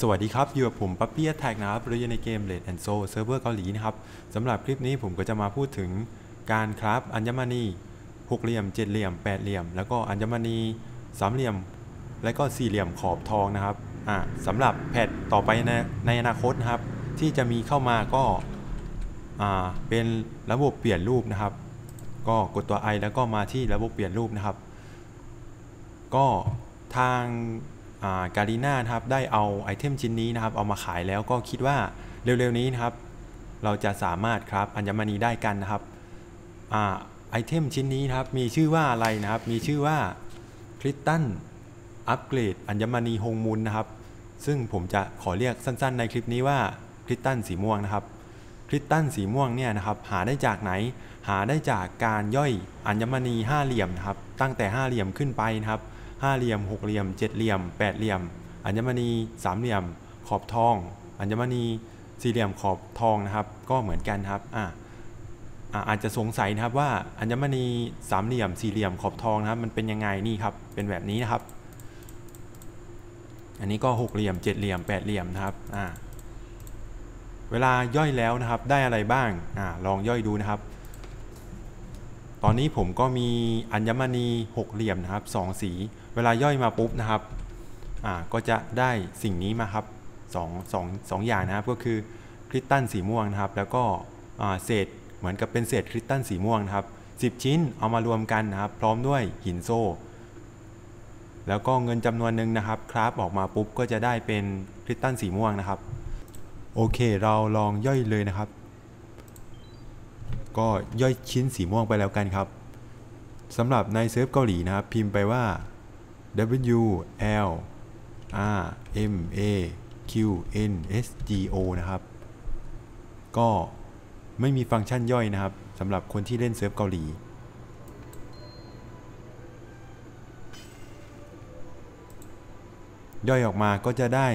สวัสดีครับ อยู่กับผมปั๊ปปี้แท็กนะครับเราอยู่ในเกม Red and Soul เซิร์ฟเวอร์เกาหลีนะครับสำหรับคลิปนี้ผมก็จะมาพูดถึงการคราฟอัญมณีหกเหลี่ยมเจ็ดเหลี่ยมแปดเหลี่ยม แล้วก็อัญมณีสามเหลี่ยม และก็สี่เหลี่ยมขอบทองนะครับอ่าสำหรับแพทต่อไปในในอนาคตนะครับ ที่จะมีเข้ามาก็อ่าเป็นระบบเปลี่ยนรูปนะครับ ก็กดตัว i แล้วก็มาที่ระบบเปลี่ยนรูปนะครับ ก็ทาง การีนานะครับได้เอาไอเทมชิ้นนี้นะครับเอามาขายแล้วก็คิดว่าเร็วๆนี้นะครับ เราจะสามารถครับอัญมณีได้กันนะครับไอเทมชิ้นนี้นะครับมีชื่อว่าอะไรนะครับ มีชื่อว่าคริสตันอัปเกรดอัญมณีฮงมูลนะครับ ซึ่งผมจะขอเรียกสั้นๆ ในคลิปนี้ว่าคริสตันสีม่วงนะครับคริสตันสีม่วงเนี่ยนะครับหาได้จากไหนหาได้จากการย่อยอัญมณีห้าเหลี่ยมนะครับตั้งแต่ห้าเหลี่ยมขึ้นไปนะครับ ห้าเหลี่ยมหกเหลี่ยมเจ็ดเหลี่ยมแปดเหลี่ยม อัญมณีสามเหลี่ยม ขอบทอง อัญมณีสี่เหลี่ยมขอบทองนะครับ ก็เหมือนกันครับอ่าอาจจะสงสัยนะครับว่าอัญมณีสามเหลี่ยมสี่เหลี่ยมขอบทองนะครับมันเป็นยังไงนี่ครับเป็นแบบนี้นะครับ อันนี้ก็หกเหลี่ยมเจ็ดเหลี่ยมแปดเหลี่ยมนะครับอ่าเวลาย่อยแล้วนะครับได้อะไรบ้างอ่าลองย่อยดูนะครับ ตอนนี้ผมก็มีอัญมณีหกเหลี่ยมนะครับสองสี เวลาย่อยมาปุ๊บนะครับอ่าก็จะได้สิ่งนี้มาครับสองสองสองอย่างนะครับก็คือคริสตัลสีม่วงนะครับ แล้วก็เศษเหมือนกับเป็นเศษคริสตัลสีม่วงนะครับ10 ชิ้นเอามารวมกันนะครับ พร้อมด้วยหินโซ่ แล้วก็เงินจำนวนหนึ่งนะครับคราฟออกมาปุ๊บก็จะได้เป็นคริสตัลสีม่วงนะครับ โอเคเราลองย่อยเลยนะครับ ก็ย่อยชิ้นสีม่วงไปแล้วกันครับสำหรับในเซิร์ฟเกาหลีนะครับ พิมพ์ไปว่า W L R M A Q N S G O นะครับ ก็ไม่มีฟังก์ชันย่อยนะครับสำหรับคนที่เล่นเซิร์ฟเกาหลี ย่อยออกมาก็จะได้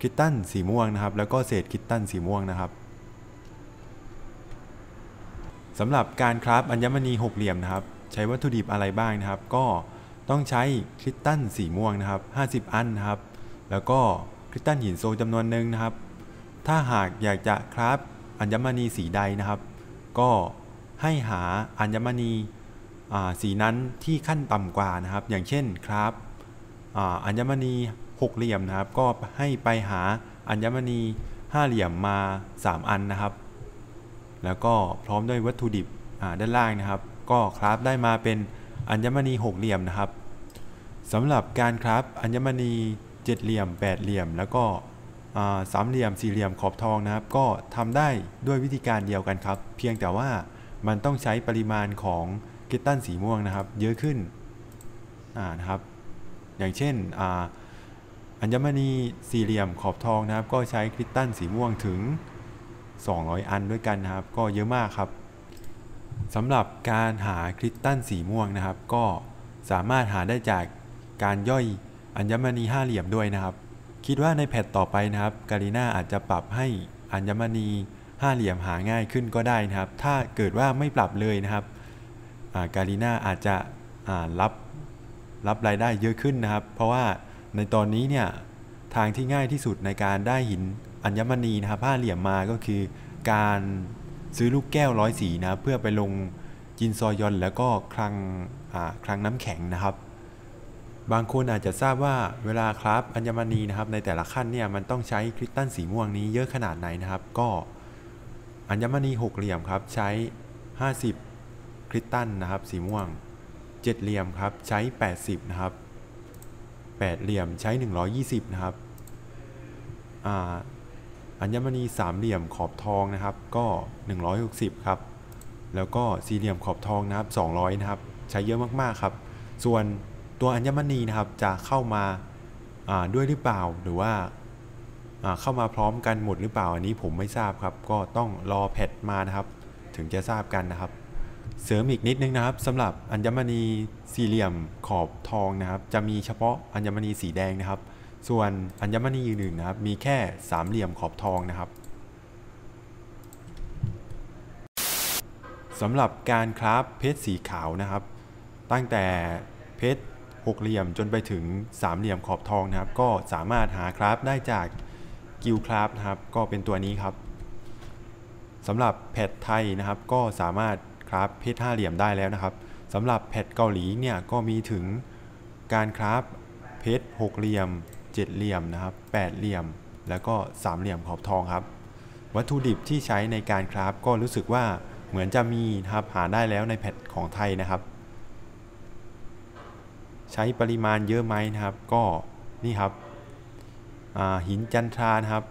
คิตตันสีม่วงนะครับ แล้วก็เศษคิตตันสีม่วงนะครับสำหรับการคราฟอัญมณีหกเหลี่ยมนะครับ ใช้วัตถุดิบอะไรบ้างนะครับ ก็ ต้องใช้คริสตัลสีม่วงนะครับ 50 อันนะครับ แล้วก็คริสตัลหินโซจำนวนหนึ่งนะครับ ถ้าหากอยากจะคราฟอัญมณีสีใดนะครับ ก็ให้หาอัญมณีสีนั้นที่ขั้นต่ำกว่านะครับ อย่างเช่นคราฟอัญมณีหกเหลี่ยมนะครับ ก็ให้ไปหาอัญมณีห้าเหลี่ยมมา 3 อันนะครับ แล้วก็พร้อมด้วยวัตถุดิบด้านล่างนะครับ ก็คราฟได้มาเป็น อัญมณีหกเหลี่ยมนะครับสำหรับการคราฟอัญมณีเจ็ดเหลี่ยมแปดเหลี่ยม แล้วก็สามเหลี่ยมสี่เหลี่ยมขอบทองนะครับ ก็ทำได้ด้วยวิธีการเดียวกันครับ เพียงแต่ว่ามันต้องใช้ปริมาณของกิตตันสีม่วงนะครับ เยอะขึ้นนะครับ อย่างเช่นอัญมณีสี่เหลี่ยมขอบทองนะครับ ก็ใช้คริสตัลสีม่วงถึง 200 อันด้วยกันนะครับ ก็เยอะมากครับ สำหรับการหาคริสตัลสีม่วงนะครับ ก็สามารถหาได้จากการย่อยอัญมณีห้าเหลี่ยมด้วยนะครับ คิดว่าในแพทต่อไปนะครับการีนาอาจจะปรับให้อัญมณีห้าเหลี่ยมหาง่ายขึ้นก็ได้นะครับ ถ้าเกิดว่าไม่ปรับเลยนะครับการีนาอาจจะรับรับรายได้เยอะขึ้นนะครับ เพราะว่าในตอนนี้เนี่ยทางที่ง่ายที่สุดในการได้หินอัญมณีนะครับผ้าเหลี่ยมมาก็คือการ ซื้อลูกแก้วร้อยสีนะ เพื่อไปลงจินซอยอนแล้วก็คลังคลังน้ำแข็งนะครับ บางคนอาจจะทราบว่าเวลาครับอัญมณีนะครับ ในแต่ละขั้นเนี่ยมันต้องใช้คริสตัลสีม่วงนี้เยอะขนาดไหนนะครับ ก็อัญมณีหกเหลี่ยมครับใช้ 50 คริสตัลนะครับ สีม่วงเจ็ดเหลี่ยมครับใช้ 80 นะครับแปดเหลี่ยมใช้ 120 นะครับ อัญมณีสามเหลี่ยมขอบทองนะครับก็ 160 ครับ แล้วก็สี่เหลี่ยมขอบทองนะครับ 200 นะครับ ใช้เยอะมากๆครับ ส่วนตัวอัญมณีนะครับจะเข้ามาด้วยหรือเปล่าหรือว่าเข้ามาพร้อมกันหมดหรือเปล่าอันนี้ผมไม่ทราบครับ ก็ต้องรอแพทมานะครับ ถึงจะทราบกันนะครับ เสริมอีกนิดนึงนะครับสำหรับอัญมณีสี่เหลี่ยมขอบทองนะครับ จะมีเฉพาะอัญมณีสีแดงนะครับ ส่วนอัญมณีอื่นๆนะครับ มีแค่สามเหลี่ยมขอบทองนะครับสำหรับการคราฟเพชรสีขาวนะครับ ตั้งแต่เพชรหกเหลี่ยมจนไปถึงสามเหลี่ยมขอบทองนะครับ ก็สามารถหาคราฟได้จากกิลคราฟนะครับ ก็เป็นตัวนี้ครับสำหรับแพทไทยนะครับ ก็สามารถคราฟเพชรห้าเหลี่ยมได้แล้วนะครับสำหรับแพทเกาหลีเนี่ยก็มีถึงการคราฟเพชรหกเหลี่ยม เจ็ดเหลี่ยมนะครับแปดเหลี่ยม แล้วก็สามเหลี่ยมขอบทองครับ วัตถุดิบที่ใช้ในการคราฟก็รู้สึกว่าเหมือนจะมีนะครับหาได้แล้วในแพทของไทยนะครับ ใช้ปริมาณเยอะไหมนะครับก็นี่ครับหินจันทรานะครับ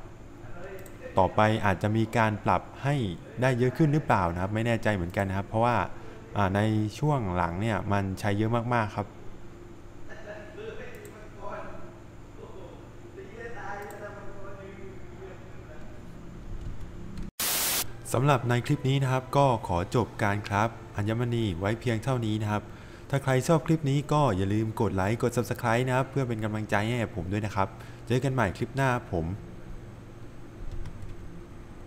ต่อไปอาจจะมีการปรับให้ได้เยอะขึ้นหรือเปล่านะครับ ไม่แน่ใจเหมือนกันนะครับ เพราะว่าในช่วงหลังเนี่ยมันใช้เยอะมากๆครับ สำหรับในคลิปนี้นะครับก็ขอจบการครับอัญมณีไว้เพียงเท่านี้นะครับ ถ้าใครชอบคลิปนี้ก็อย่าลืมกดไลค์กด Subscribe นะครับ เพื่อเป็นกำลังใจให้ผมด้วยนะครับ เจอกันใหม่คลิปหน้าผม